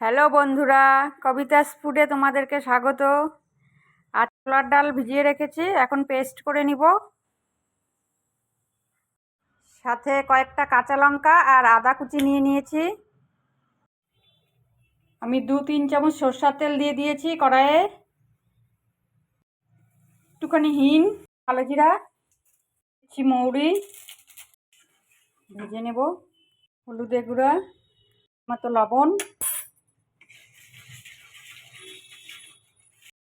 Hello বন্ধুরা, কবিতাস ফুডে তোমাদেরকে স্বাগত। আজ ছোলার ডাল ভিজিয়ে রেখেছি, এখন পেস্ট করে নিব। সাথে কয়েকটা কাঁচা লঙ্কা আর আদা কুচি নিয়ে নিয়েছি। আমি দু তিন চামচ সর্ষার তেল দিয়ে দিয়েছি কড়াইয়ে। একটুখানি হিং, কালো জিরা মৌরি। ভেজে নেব হলুদে গুঁড়া, মতো লবণ।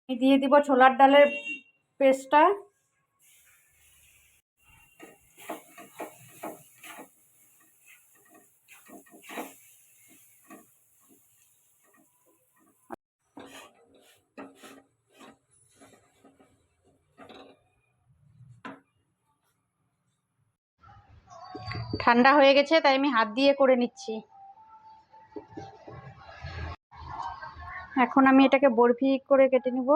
দিয়ে দিব ছোলার ডালের পেস্টটা। ঠান্ডা হয়ে গেছে তাই আমি হাত দিয়ে করে নিচ্ছি। এখন আমি এটাকে বরফি করে কেটে নিব।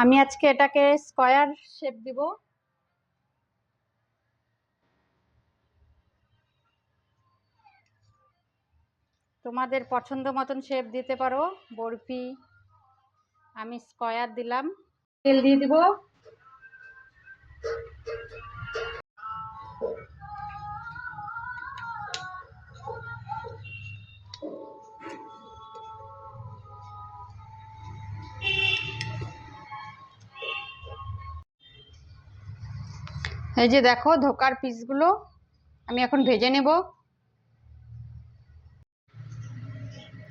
আমি আজকে এটাকে স্কয়ার শেপ দিব। তোমাদের পছন্দ মতন শেপ দিতে পারো, বরফি। আমি স্কয়ার দিলাম। তেল দিয়ে দিব। এই যে দেখো ধোকার পিসগুলো আমি এখন ভেজে নেব।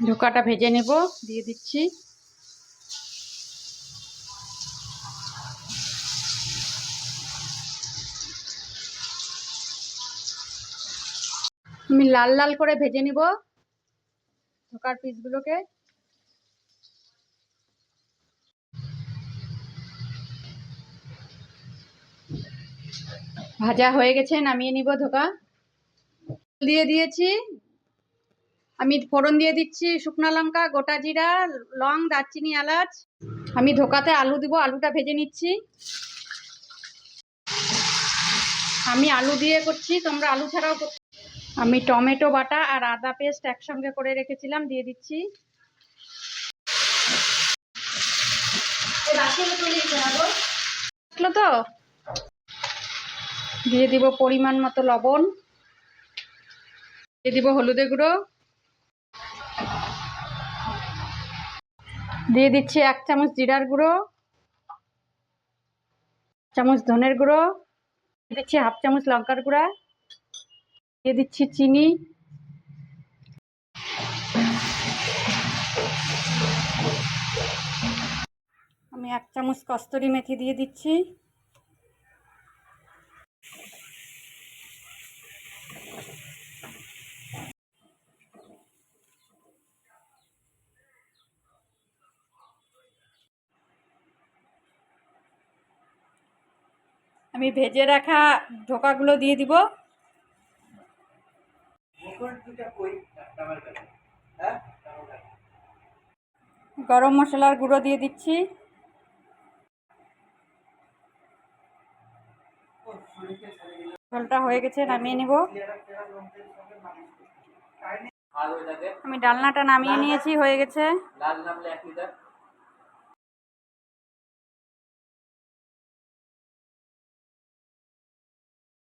ধোকাটা ভেজে নেব দিয়ে দিচ্ছি। আমি লাল লাল করে ভেজে নিব ধোকার পিসগুলোকে। ভাজা হয়ে গেছে, নামিয়ে নিব ধোকা। দিয়ে দিয়েছি, আমি ফোড়ন দিয়ে দিচ্ছি শুকনো লঙ্কা, গোটা জিরা, লং, দারচিনি, এলাচ। আমি ধোকাতে আলু দিব, আলুটা ভেজে নিচ্ছি। আমি আলু দিয়ে করছি, তোমরা আলু ছাড়াও আমি টমেটো বাটা আর আদা পেস্ট একসঙ্গে করে রেখেছিলাম, দিয়ে দিচ্ছি। তো? দিয়ে দিব পরিমাণ মতো লবণ। দিয়ে দিব হলুদে গুঁড়ো। দিয়ে দিচ্ছি এক চামচ জিরার গুঁড়ো। চামচ ধনের গুঁড়ো। দিয়ে দিচ্ছি হাফ চামচ লঙ্কার গুঁড়া। দিয়ে দিচ্ছি চিনি। আমি এক চামচ কস্তুরি মেথি দিয়ে দিচ্ছি। আমি ভেজে রাখা ঢোকাগুলো দিয়ে দিব। গরম মশলার গুঁড়ো দিয়ে দিচ্ছি। ঝোলটা হয়ে গেছে নামিয়ে নিব। আমি ডালনাটা নামিয়ে নিয়েছি হয়ে গেছে।